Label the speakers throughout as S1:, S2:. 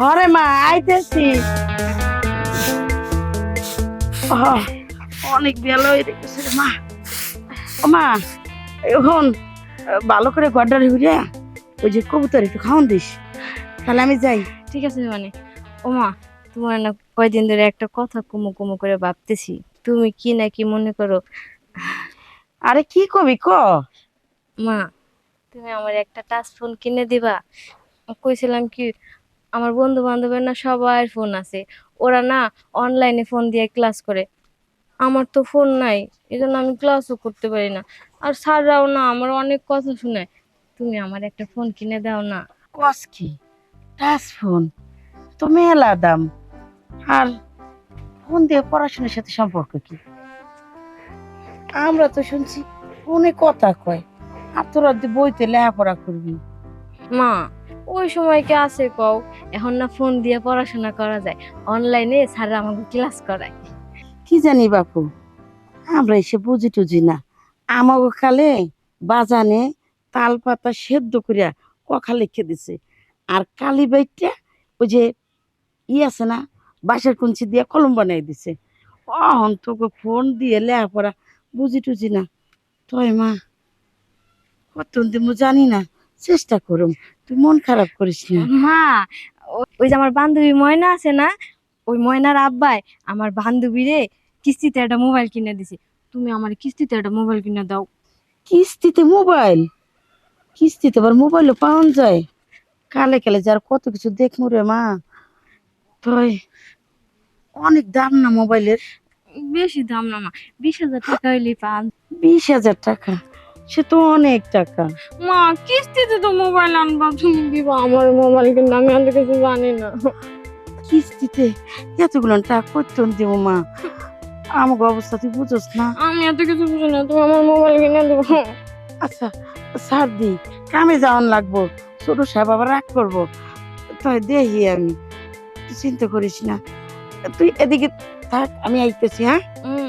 S1: হরে মা আইতেছি। অনেক বেলা হয়ে গেছে মা। ও মা এখন ভালো করে গড্ডার ঘুরে ওই যে কবুতর একটু খাওয়ান দিস। তাহলে আমি যাই।
S2: ঠিক আছে মানে ওমা তোমার না কয়দিন ধরে একটা কথা কুমু কুমু করে ভাবতেছি। তুমি কি না কি মনে করো?
S1: আরে কি কবি ক?
S2: মা তুমি আমার একটা টাচ ফোন কিনে দিবা। কইছিলাম কি আমার বন্ধু বান্ধবের না সবার ফোন আছে। ওরা না অনলাইনে ফোন দিয়ে ক্লাস করে। আমার তো ফোন নাই এই জন্য আমি ক্লাসও করতে পারি না। আর স্যাররাও না আমার অনেক কথা শোনায় তুমি আমার একটা ফোন কিনে দাও না।
S1: কস কি? টাচ ফোন তো মেলা দাম। আর ফোন দিয়ে পড়াশোনার সাথে সম্পর্ক কি? আমরা তো শুনছি ফোনে কথা কয়। আর তোরা বইতে লেখাপড়া করবি।
S2: মা ওই সময় কি আছে কও, এখন না ফোন দিয়ে পড়াশোনা করা যায়। অনলাইনে স্যাররা আমাকে ক্লাস করায়।
S1: কি জানি বাপু, আমরা এসে বুঝি টুঝি না। আমাকে খালে বাজানে তাল পাতা সেদ্ধ করিয়া কখা লিখে দিছে। আর কালি বাইটটা ওই যে ই আছে না, বাঁশের কুঞ্চি দিয়ে কলম বানাই দিছে। অহন তোকে ফোন দিয়ে লেখাপড়া বুঝি টুঝি না। তয় মা কত জানি না। চেষ্টা করুম। তুই মন খারাপ করিস না।
S2: মা ওই যে আমার বান্ধবী ময়না আছে না ওই ময়নার আব্বাই আমার বান্ধবীরে কিস্তিতে একটা মোবাইল কিনে দিছে। তুমি আমার কিস্তিতে একটা মোবাইল কিনে দাও।
S1: কিস্তিতে মোবাইল কিস্তিতে আবার মোবাইলও পাওয়া যায়। কালে কালে যার কত কিছু দেখমু রে মা। তই অনেক দাম না মোবাইলের
S2: বেশি দাম না মা বিশ হাজার টাকা হইলে পান
S1: বিশ হাজার টাকা। সে তো অনেক টাকা।
S2: মা কিস্তিতে তো মোবাইল আনবা তুমি দিবা আমার মোবাইল কিন্তু আমি অত কিছু জানি না।
S1: কিস্তিতে? এতগুলো টাকা করতে দিব মা? আমাকে অবস্থা তুই বুঝোস না।
S2: আমি এত কিছু বুঝি না তুমি আমার মোবাইল কিনে দেবো।
S1: আচ্ছা সার দি কামে যাওয়ান লাগবো ছোট সাহেব আবার রাগ করব। তাই দেখি আমি চিন্তা করিস না। তুই এদিকে থাক আমি আইতেছি হ্যাঁ?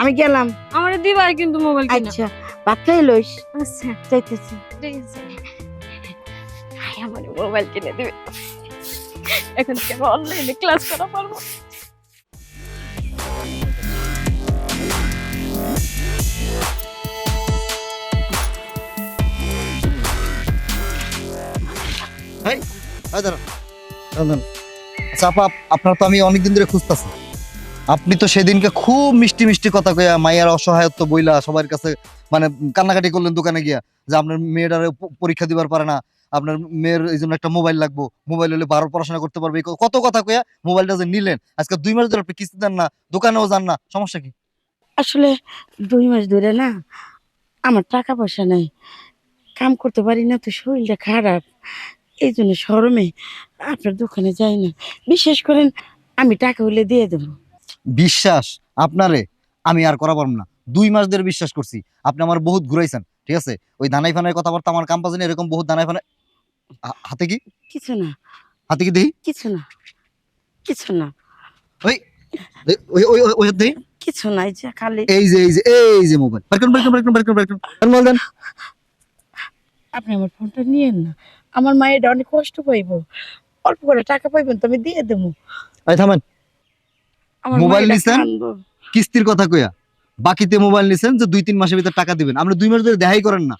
S1: আমি গেলাম।
S2: আমার দিবাই কিন্তু মোবাইল
S1: আচ্ছা। ভাত খাই লইস।
S2: আচ্ছা।
S1: যাইতেছি।
S2: ঠিক আছে। আমার মোবাইল কিনে দিবে। এখন কি আমি অনলাইনে ক্লাস করা পারব?
S3: আচ্ছা আপা আপনার তো আমি অনেকদিন ধরে খুঁজতেছি। আপনি তো সেদিনকে খুব মিষ্টি মিষ্টি কথা কইয়া মায়ের অসহায়ত্ব বইলা সবার কাছে মানে কান্নাকাটি করলেন দোকানে গিয়া, যে আপনার মেয়েটারে পরীক্ষা দিবার পারে না, আপনার মেয়ের এই জন্য একটা মোবাইল লাগবো, মোবাইল হলে বারো পড়াশোনা করতে পারবে কত কথা কইয়া মোবাইলটা যে নিলেন, আজকে দুই মাস ধরে আপনি কিস্তি দেন না, দোকানেও যান না, সমস্যা কি?
S1: আসলে দুই মাস ধরে না, আমার টাকা পয়সা নাই, কাম করতে পারি না, তো শরীরটা খারাপ, এই জন্য শরমে আপনার দোকানে যাই না, বিশেষ করেন আমি টাকা হলে দিয়ে দেবো।
S3: বিশ্বাস আপনারে আমি আর করা পারব না। দুই মাস ধরে বিশ্বাস করছি। আপনি আমার বহুত ঘুরাইছেন ঠিক আছে? ওই দানাই ফানের কথাবার্তা আমার কাম্পাস এরকম বহুত ধানাই ফানে হাতে কি?
S1: কিছু না।
S3: হাতে কি দেখি
S1: কিছু না। কিছু না।
S3: ওই ওই- ওই ওই দেখি
S1: কিছু নাই যে খালি
S3: এই যে এই যে এই যে মোবাইল। বের করুন বের করুন বের করুন বের করুন মোবাইল দেন
S1: আপনি আমার ফোনটা নিয়েন না। আমার মায়ের অনেক কষ্ট পাইব। অল্প করে টাকা পাইবেন তো আমি দিয়ে দেবো।
S3: এই থামেন। মোবাইল নিছেন? কিস্তির কথা কইয়া। বাকিতে মোবাইল নিছেন যে দুই তিন মাসের ভিতর টাকা দিবেন। আপনি দুই মাস ধরে দেখাই করেন না।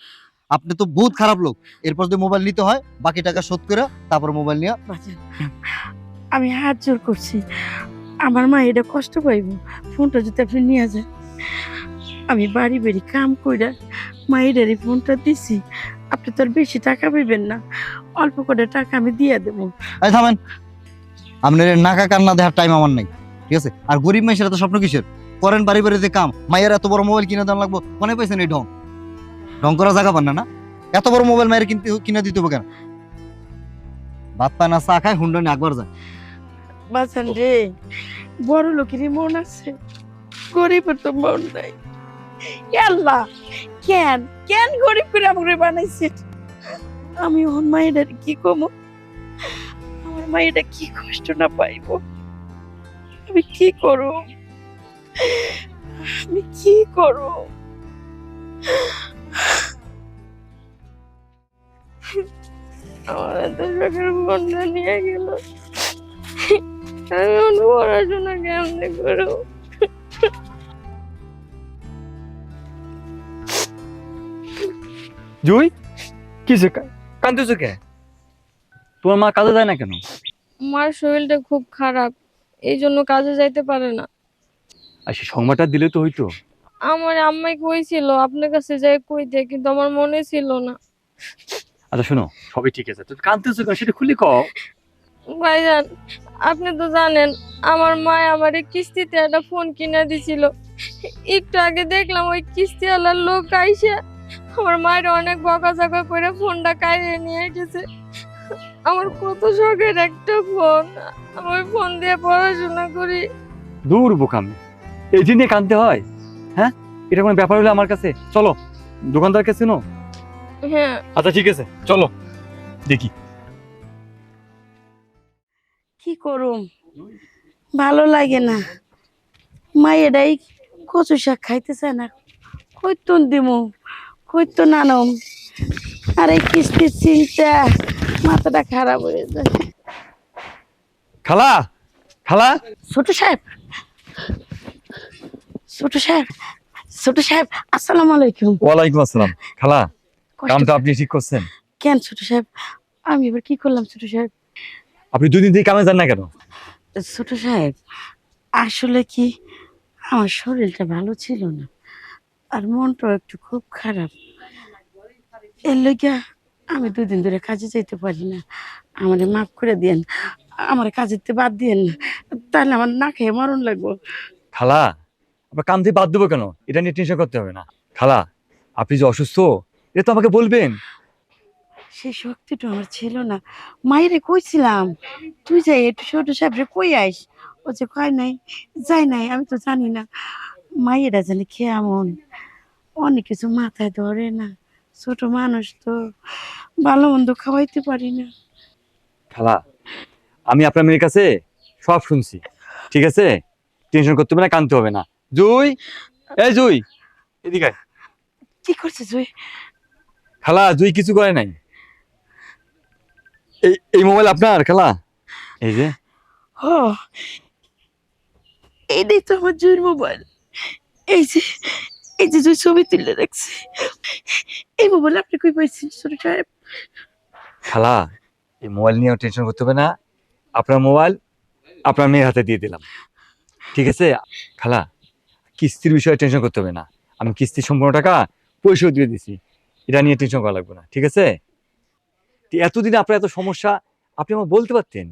S3: আপনি তো বহুত খারাপ লোক। এরপর যদি মোবাইল নিতে হয় বাকি টাকা শোধ করে তারপর মোবাইল নিয়ে
S1: আমি হাত জোর করছি। আমার মা এটা কষ্ট পাইব। ফোনটা যদি আপনি নিয়ে যান। আমি বাড়ি বাড়ি কাম কইরা এই ফোনটা দিছি। আপনি তো আর বেশি টাকা পাইবেন না। অল্প করে টাকা আমি দিয়ে দেবো।
S3: থামেন। আপনার নাকা কান্না দেওয়ার টাইম আমার নাই। ঠিক আছে? আর গরিব মানুষের এত স্বপ্ন কিসের? করেন বাড়ি বাড়িতে কাম। মায়ের এত বড় মোবাইল কিনে দেওয়া লাগবো। মনে পাইছেন এই ঢং? ঢং করা জায়গা পান না না? এত বড় মোবাইল মায়ের কিনতে কিনে দিতে হবে কেন? ভাত পায় না, চা খায় একবার যায়।
S1: রে। বড় লোকেরই মন আছে। গরিবের তো মন নাই। আল্লাহ কেন? কেন গরিব করে আমাকে বানাইছে আমি ওর মায়ের কি কমো? আমার মায়ের কি কষ্ট না পাইব? আমি কি করব? আমি কি করব?
S2: আমার এত শখের নিয়ে গেল। আমি এখন পড়াশোনা কেমনে করব?
S4: জুই কিসে কান্দতেছো কে তোমার মা কাজে যায় না কেন?
S2: মার শরীরটা খুব খারাপ। এই জন্য কাজে যাইতে পারে না।
S4: আর সে সংবাদটা দিলে তো হইতো।
S2: আমার আম্মাই কইছিল আপনার কাছে যাই কইতে কিন্তু আমার মনে ছিল না।
S4: আচ্ছা শোনো সবই ঠিক আছে। তুমি কান্দতেছো কেন? সেটা খুলে কও।
S2: ভাইজান আপনি তো জানেন আমার মা আমার কিস্তিতে একটা ফোন কিনে দিছিল। একটু আগে দেখলাম ওই কিস্তিওয়ালার লোক আইসে আমার মায়ের অনেক বকা বকাঝকা করে ফোনটা কাইয়ে নিয়ে গেছে আমার কত শখের একটা ফোন। আমি ফোন দিয়ে পড়াশোনা করি।
S4: দূর বোকামি। এই নিয়ে কানতে হয় হ্যাঁ? এটা কোনো ব্যাপার হলো আমার কাছে? চলো দোকানদার কাছে নো
S2: হ্যাঁ।
S4: আচ্ছা ঠিক আছে চলো দেখি।
S1: কি করুম? ভালো লাগে না। মায়েরাই কচু শাক খাইতে চায় না। কইতন দিমু কইতো নানম আর এই কিস্তির চিন্তা মাথাটা খারাপ হয়ে যায়।
S4: খালা খালা।
S1: ছোট সাহেব। ছোট সাহেব ছোট সাহেব আসসালামু আলাইকুম।
S4: ওয়ালাইকুম আসসালাম। খালা কামটা আপনি ঠিক করছেন?
S1: কেন ছোট সাহেব? আমি এবার কি করলাম ছোট সাহেব?
S4: আপনি দুই দিন থেকে কামে যান না কেন?
S1: ছোট সাহেব আসলে কি আমার শরীরটা ভালো ছিল না আর মনটাও একটু খুব খারাপ। এর লইগা আমি দুদিন ধরে কাজে যাইতে পারি না। আমারে মাফ করে দিয়েন। আমার কাজেতে বাদ দিয়েন তাহলে আমার না খেয়ে মরণ লাগবো।
S4: খালা আপনার কাম থেকে বাদ দেবো কেন? এটা নিয়ে টেনশন করতে হবে না। খালা আপনি যে অসুস্থ এটা তো আমাকে বলবেন।
S1: সেই শক্তিটা আমার ছিল না। মায়েরে কইছিলাম তুই যাই একটু ছোট সাহেবরে কই আইস? ও যে কয় নাই যাই নাই আমি তো জানি না। মায়েরা জানি কেমন অনেক কিছু মাথায় ধরে না। ছোট মানুষ তো ভালো মন্দ খাওয়াইতে পারি না।
S4: খালা আমি আপনার মেয়ের কাছে সব শুনছি। ঠিক আছে? টেনশন করতে হবে না কানতে হবে না। জুই! এই জুই! এদিকে আয়।
S1: কি করছে জুই?
S4: খালা জুই কিছু করে নাই। এই এই মোবাইল আপনার খালা? এই যে।
S1: ও এইটাই তো আমার জুইর মোবাইল। এই যে এই যে জুই ছবি তুলে রাখছে এই মোবাইল আপনি কই পাইছেন ছোট সাহেব?
S4: খালা এই মোবাইল নিয়ে টেনশন করতে হবে না। আপনার মোবাইল, আপনার মেয়ের হাতে দিয়ে দিলাম। ঠিক আছে? খালা, কিস্তির বিষয়ে টেনশন করতে হবে না। আমি কিস্তির সম্পূর্ণ টাকা পরিশোধ দিয়ে দিছি। এটা নিয়ে টেনশন করা লাগবে না, ঠিক আছে? এতদিন আপনার এত সমস্যা, আপনি আমার বলতে পারতেন।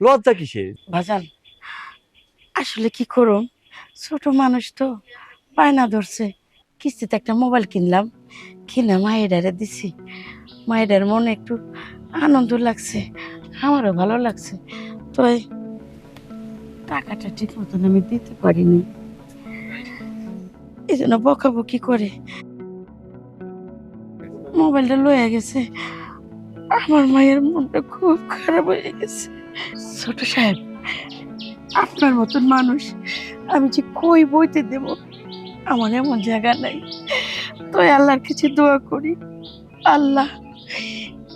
S4: লজ্জা কিসের?
S1: ভাজান, আসলে কি করুন? ছোট মানুষ তো, বায়না ধরছে। কিস্তিতে একটা মোবাইল কিনলাম, কিনে মায়েরারে দিছি। মায়েরার মনে একটু আনন্দ লাগছে। আমারও ভালো লাগছে। তো টাকাটা ঠিক মতন আমি দিতে পারিনি। এই জন্য বকাবকি করে মোবাইলটা লয়ে গেছে। আমার মায়ের মনটা খুব খারাপ হয়ে গেছে। ছোট সাহেব, আপনার মতন মানুষ আমি যে কই বইতে দেব, আমার এমন জায়গা নাই। তো আল্লাহর কিছু দোয়া করি। আল্লাহ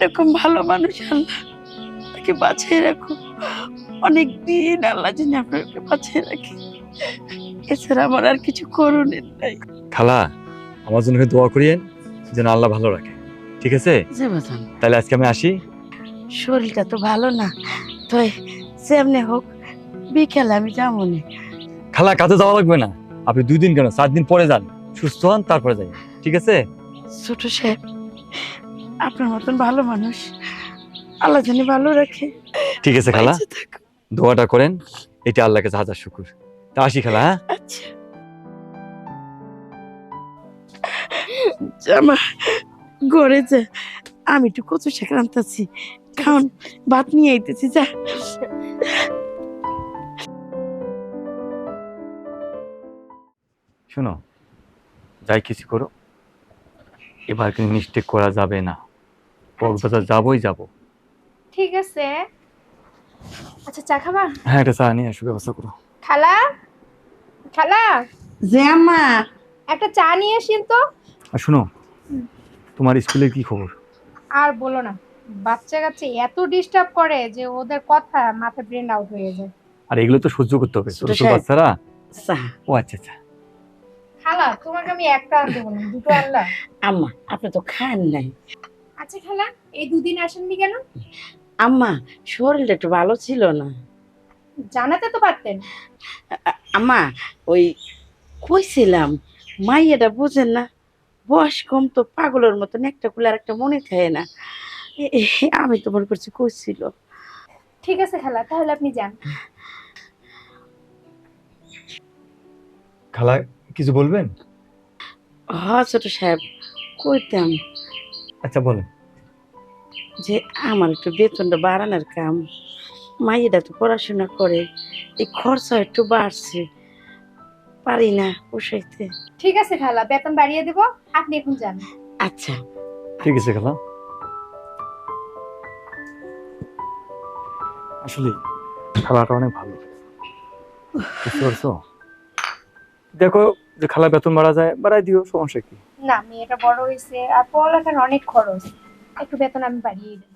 S1: এরকম ভালো মানুষ আল্লাহ তাকে বাঁচিয়ে রাখো। অনেক দিন আল্লাহ যেন আপনাকে বাঁচিয়ে রাখে। এছাড়া আমার আর কিছু করণের নাই।
S4: খালা আমার জন্য দোয়া করিয়েন যেন আল্লাহ ভালো রাখে। ঠিক আছে? তাহলে আজকে আমি আসি।
S1: শরীরটা তো ভালো না। তো যেমনি হোক বিকেলে আমি যাব না
S4: খালা কাজে যাওয়া লাগবে না। আপনি দুই দিন কেন? সাত দিন পরে যান। সুস্থ হন তারপরে যাই। ঠিক আছে?
S1: ছোট সাহেব আপনার মতন ভালো মানুষ। আল্লাহ জানি ভালো রাখে।
S4: ঠিক আছে খালা। দোয়াটা করেন এটা আল্লাহ কাছে হাজার শুকুর। তা আসি খালা হ্যাঁ?
S1: আচ্ছা। জামা ঘরে যা। আমি একটু কচু শাক রান্তাছি খাওন ভাত নিয়ে আইতেছি যা।
S4: শোনো যাই কিছু করো। এবার কিন্তু মিস্টেক করা যাবে না। কক্সবাজার যাবোই যাব।
S5: ঠিক আছে। আচ্ছা চা খাবা?
S4: হ্যাঁ একটা চা নিয়ে আসো ব্যবস্থা করো।
S5: খালা? খালা?
S1: যে আম্মা।
S5: একটা চা নিয়ে আসিন তো।
S4: আর শোনো তোমার স্কুলের কি খবর?
S5: আর বলো না বাচ্চা কাচ্চা এত ডিস্টার্ব করে যে ওদের কথা মাথা ব্রেন আউট হয়ে যায়।
S4: আর এগুলো তো সহ্য করতে হবে ছোট
S1: ছোট
S4: বাচ্চারা। ও আচ্ছা আচ্ছা।
S5: খালা তোমাকে আমি একটা আনতে বললাম দুটো আনলা
S1: আম্মা আপনি তো খান নাই।
S5: আচ্ছা খালা এই দুদিন আসেননি কেন?
S1: আম্মা শরীরটা একটু ভালো ছিল না।
S5: জানাতে তো পারতেন।
S1: আম্মা ওই কইছিলাম মাইয়াটা বুঝেন না বয়স কম তো পাগলের মতন একটা কুলে আর একটা মনে থাকে না। আমি তো মনে করছি কইছিল।
S5: ঠিক আছে খালা তাহলে আপনি যান।
S4: খালা কিছু বলবেন?
S1: হ ছোট সাহেব কইতাম।
S4: আচ্ছা বলেন।
S1: যে আমার একটু বেতনটা বাড়ানোর কাম। মাইয়েরা তো পড়াশোনা করে এই খরচা একটু বাড়ছে। পারি না পোষাইতে।
S5: ঠিক আছে খালা বেতন বাড়িয়ে দেবো আপনি এখন যান।
S1: আচ্ছা।
S4: ঠিক আছে খালা। আসলে খালাটা অনেক ভালো। বুঝতে পারছ? দেখো যে খালা বেতন বাড়া যায় বাড়াই দিও সমস্যা কি?
S5: না মেয়েটা বড় হয়েছে আর পড়ালেখার অনেক খরচ। একটু বেতন আমি বাড়িয়ে দেবো